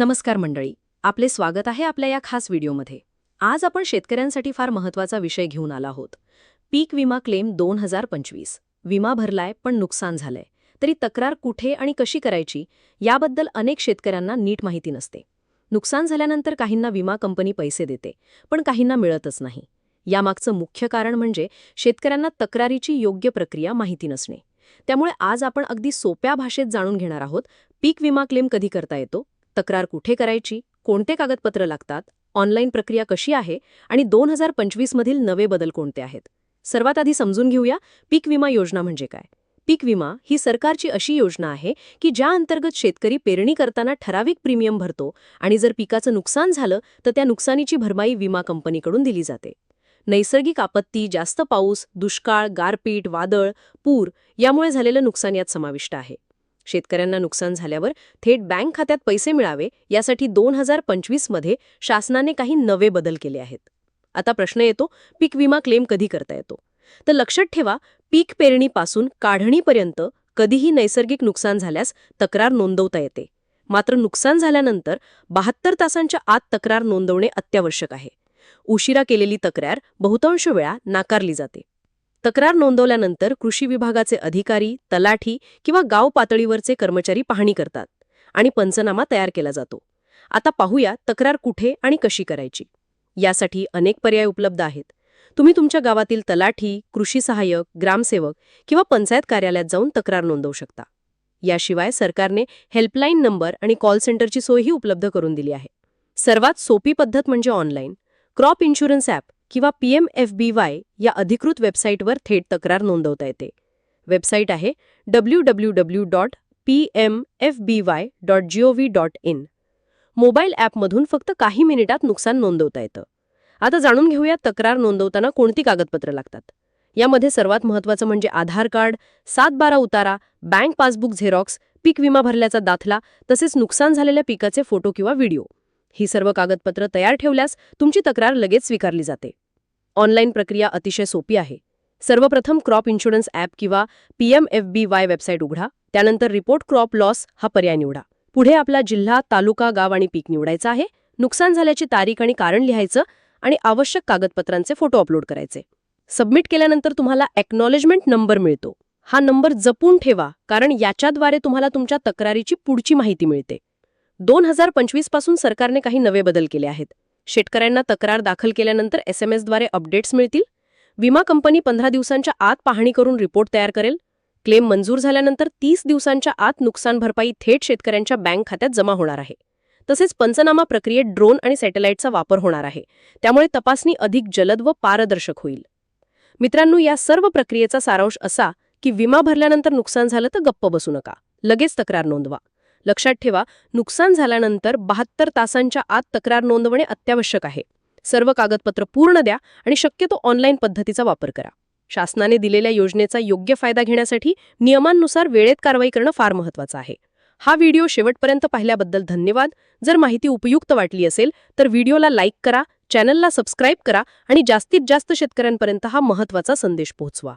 नमस्कार मंडळी आपले स्वागत आहे आपल्या या खास व्हिडिओमध्ये. आज आपण शेतकऱ्यांसाठी फार महत्त्वाचा विषय घेऊन आला आहोत. पीक विमा क्लेम दोन हजार पंचवीस. विमा भरलाय पण नुकसान झालंय. तरी तक्रार कुठे आणि कशी करायची याबद्दल अनेक शेतकऱ्यांना नीट माहिती नसते. नुकसान झाल्यानंतर काहींना विमा कंपनी पैसे देते पण काहींना मिळतच नाही. यामागचं मुख्य कारण म्हणजे शेतकऱ्यांना तक्रारीची योग्य प्रक्रिया माहिती नसणे. त्यामुळे आज आपण अगदी सोप्या भाषेत जाणून घेणार आहोत पीक विमा क्लेम कधी करता येतो? तक्रार कुठे करायची कोणते कागदपत्र लागतात ऑनलाईन प्रक्रिया कशी आहे आणि दोन हजार पंचवीसमधील नवे बदल कोणते आहेत? सर्वात आधी समजून घेऊया पीक विमा योजना म्हणजे काय? पीक विमा ही सरकारची अशी योजना आहे की ज्या अंतर्गत शेतकरी पेरणी करताना ठराविक प्रीमियम भरतो आणि जर पिकाचं नुकसान झालं तर त्या नुकसानीची भरपाई विमा कंपनीकडून दिली जाते. नैसर्गिक आपत्ती जास्त पाऊस दुष्काळ गारपीट वादळ पूर यामुळे झालेलं नुकसान यात समाविष्ट आहे. शेतकऱ्यांना नुकसान झाल्यावर थेट बँक खात्यात पैसे मिळावे यासाठी दोन हजार पंचवीसमध्ये शासनाने काही नवे बदल केले आहेत. आता प्रश्न येतो पीक विमा क्लेम कधी करता येतो? तर लक्षात ठेवा पीक पेरणीपासून काढणीपर्यंत कधीही नैसर्गिक नुकसान झाल्यास तक्रार नोंदवता येते. मात्र नुकसान झाल्यानंतर बहात्तर तासांच्या आत तक्रार नोंदवणे अत्यावश्यक आहे. उशिरा केलेली तक्रार बहुतांश वेळा नाकारली जाते. तक्रार नोंदवल्यानंतर कृषी विभागाचे अधिकारी तलाठी किंवा गाव पातळीवरचे कर्मचारी पाहणी करतात आणि पंचनामा तयार केला जातो. आता पाहूया तक्रार कुठे आणि कशी करायची. यासाठी अनेक पर्याय उपलब्ध आहेत. तुम्ही तुमच्या गावातील तलाठी कृषी सहाय्यक ग्रामसेवक किंवा पंचायत कार्यालयात जाऊन तक्रार नोंदवू शकता. याशिवाय सरकारने हेल्पलाईन नंबर आणि कॉल सेंटरची सोयही उपलब्ध करून दिली आहे. सर्वात सोपी पद्धत म्हणजे ऑनलाईन. क्रॉप इन्शुरन्स ॲप किंवा P M F B Y या अधिकृत वेबसाईटवर थेट तक्रार नोंदवता येते. वेबसाईट आहे W W W dot P M F B Y dot G O V dot in. Mobile ॲपमधून फक्त काही मिनिटात नुकसान नोंदवता येतं. आता जाणून घेऊया तक्रार नोंदवताना कोणती कागदपत्रं लागतात. यामध्ये सर्वात महत्त्वाचं म्हणजे आधार कार्ड सात बारा उतारा बँक पासबुक झेरॉक्स पीक विमा भरल्याचा दाखला तसेच नुकसान झालेल्या पिकाचे फोटो किंवा व्हिडिओ. ही सर्व कागदपत्र तयार ठेवल्यास तुमची तक्रार लगेच स्वीकारली जाते. ऑनलाईन प्रक्रिया अतिशय सोपी आहे. सर्वप्रथम क्रॉप इन्शुरन्स ॲप किंवा P M F B Y website उघडा त्यानंतर रिपोर्ट क्रॉप लॉस हा पर्याय निवडा. पुढे आपला जिल्हा तालुका गाव आणि पीक निवडायचा आहे. नुकसान झाल्याची तारीख आणि कारण लिहायचं आणि आवश्यक कागदपत्रांचे फोटो अपलोड करायचे. सबमिट केल्यानंतर तुम्हाला एक्नॉलेजमेंट नंबर मिळतो. हा नंबर जपून ठेवा कारण याच्याद्वारे तुम्हाला तुमच्या तक्रारीची पुढची माहिती मिळते. दोन हजार पंचवीसपासून सरकारने काही नवे बदल केले आहेत. शेतकऱ्यांना तक्रार दाखल केल्यानंतर एस एम एसद्वारे अपडेट्स मिळतील. विमा कंपनी पंधरा दिवसांच्या आत पाहणी करून रिपोर्ट तयार करेल. क्लेम मंजूर झाल्यानंतर तीस दिवसांच्या आत नुकसान भरपाई थेट शेतकऱ्यांच्या बँक खात्यात जमा होणार आहे. तसेच पंचनामा प्रक्रियेत ड्रोन आणि सॅटेलाईटचा वापर होणार आहे. त्यामुळे तपासणी अधिक जलद व पारदर्शक होईल. मित्रांनो या सर्व प्रक्रियेचा सारांश असा की विमा भरल्यानंतर नुकसान झालं तर गप्प बसू नका. लगेच तक्रार नोंदवा. लक्षात ठेवा नुकसान झाल्यानंतर बहात्तर तासांच्या आत तक्रार नोंदवणे अत्यावश्यक आहे. सर्व कागदपत्र पूर्ण द्या आणि शक्यतो ऑनलाईन पद्धतीचा वापर करा. शासनाने दिलेल्या योजनेचा योग्य फायदा घेण्यासाठी नियमांनुसार वेळेत कारवाई करणं फार महत्वाचं आहे. हा व्हिडिओ शेवटपर्यंत पाहिल्याबद्दल धन्यवाद. जर माहिती उपयुक्त वाटली असेल तर व्हिडिओला लाईक करा चॅनलला सबस्क्राईब करा आणि जास्तीत जास्त शेतकऱ्यांपर्यंत हा महत्त्वाचा संदेश पोहोचवा.